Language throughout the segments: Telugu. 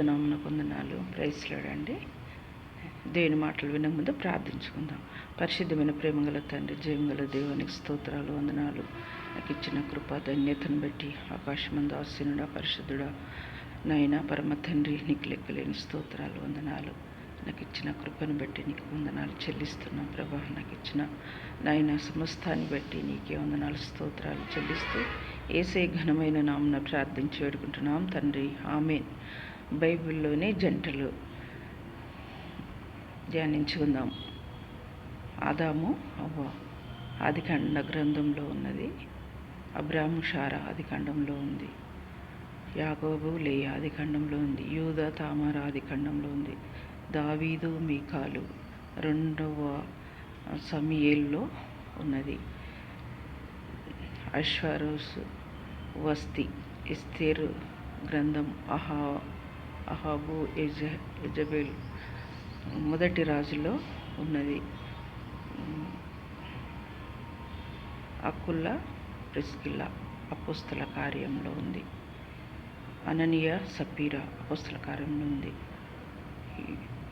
పరిశుద్ధ నామన వందనాలు ప్రైస్లాడండి దేవుని మాటలు వినే ముందు ప్రార్థించుకుందాం. పరిశుద్ధమైన ప్రేమగల తండ్రి జయమగల దేవునికి స్తోత్రాలు వందనాలు. నాకు ఇచ్చిన కృప ధన్యతను బట్టి ఆకాశమందు ఆశీనుడా పరిశుద్ధుడా నాయన పరమ తండ్రి నీకు లెక్కలేని స్తోత్రాలు వందనాలు. నాకు ఇచ్చిన కృపను బట్టి నీకు వందనాలు చెల్లిస్తున్నాం ప్రభా. నాకు ఇచ్చిన నాయన సమస్తాన్ని బట్టి నీకే వందనాలు స్తోత్రాలు చెల్లిస్తూ ఏసే ఘనమైన నామన ప్రార్థించి వేడుకుంటున్నాం. తండ్రి ఆమెన్. బైబిల్లోనే జంటలు ధ్యానించుకుందాం ఆదాము అవ్వ ఆదికాండ గ్రంథంలో ఉన్నది. అబ్రాహ్ము షారా ఆదికాండంలో ఉంది. యాగోబు లే ఆదికాండంలో ఉంది. యూద తామర ఆదికాండంలో ఉంది. దావీదు మీకాలు రెండవ సమయల్లో ఉన్నది. అశ్వరోస్ వస్తి ఇస్తేరు గ్రంథం అహా అహాబు ఎజ ఎజబెల్ మొదటి రాజులో ఉన్నది. అకుల్లా ప్రిస్కిల్లా అపుస్తల కార్యంలో ఉంది. అననీయ సపీరా అపుస్తల కార్యంలో ఉంది.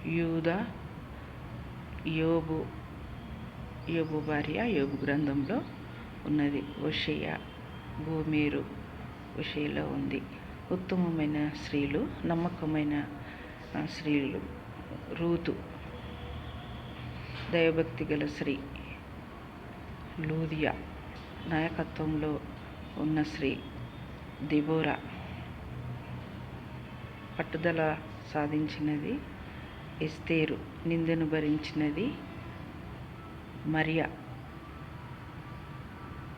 యూద యోబు యోబు భార్య యోబు గ్రంథంలో ఉన్నది. ఒషయ భూమీరు ఉషయలో ఉంది. ఉత్తమమైన స్త్రీలు నమ్మకమైన స్త్రీలు. రూతు. దైవభక్తి గల స్త్రీ. లూదియా. నాయకత్వంలో ఉన్న స్త్రీ. దిబోరా. పట్టుదల సాధించినది. ఎస్తేరు. నిందను భరించినది. మరియా.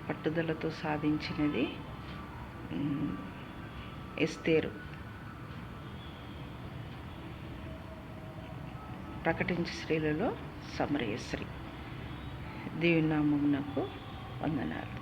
పట్టుదలతో సాధించినది. ఎస్తేరు. ప్రకటించి స్త్రీలలో సమరయశ్రీ. స్త్రీ వందనాలు.